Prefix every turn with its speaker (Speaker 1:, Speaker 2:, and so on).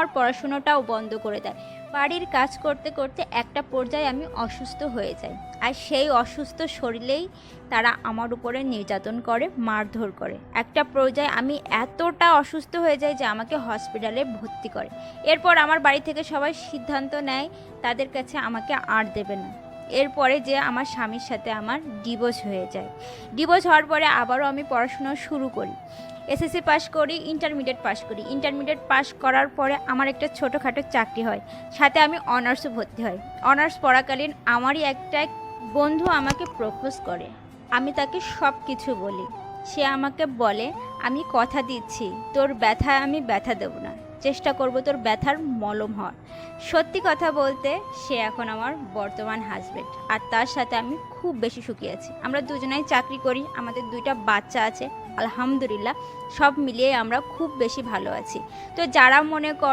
Speaker 1: আমার পড়াশোনাটাও বন্ধ করে দেয়। বাড়ির কাজ করতে করতে একটা পর্যায়ে আমি অসুস্থ হয়ে যাই। আর সেই অসুস্থ শরীরেই তারা আমার উপরে নির্যাতন করে, মারধর করে। একটা পর্যায়ে আমি এতটা অসুস্থ হয়ে যাই যে আমাকে হসপিটালে ভর্তি করে। এরপর আমার বাড়ি থেকে সবাই সিদ্ধান্ত নেয়, তাদের কাছে আমাকে আর দেবে না। এরপরে যে আমার স্বামীর সাথে আমার ডিভোর্স হয়ে যায়। ডিভোর্স হওয়ার পরে আবারও আমি পড়াশোনা শুরু করি। এসএসসি পাস করি ইন্টারমিডিয়েট পাস করি। ইন্টারমিডিয়েট পাস করার পরে আমার একটা ছোটোখাটো চাকরি হয়। সাথে আমি অনার্সও ভর্তি হই। অনার্স পড়াকালীন আমারই একটা বন্ধু আমাকে প্রপোজ করে। আমি তাকে সব কিছু বলি। সে আমাকে বলে, আমি কথা দিচ্ছি। তোর ব্যথা আমি ব্যথা দেব না। চেষ্টা করব তোর ব্যথার মলম হওয়ার। সত্যি কথা বলতে, সে এখন আমার বর্তমান হাজবেন্ড আর তার সাথে আমি খুব বেশি সুখী আছি। আমরা দুজনেই চাকরি করি, আমাদের দুইটা বাচ্চা আছে, আলহামদুলিল্লাহ, সব মিলিয়ে আমরা খুব বেশি ভালো আছি। তো যারা মনে করো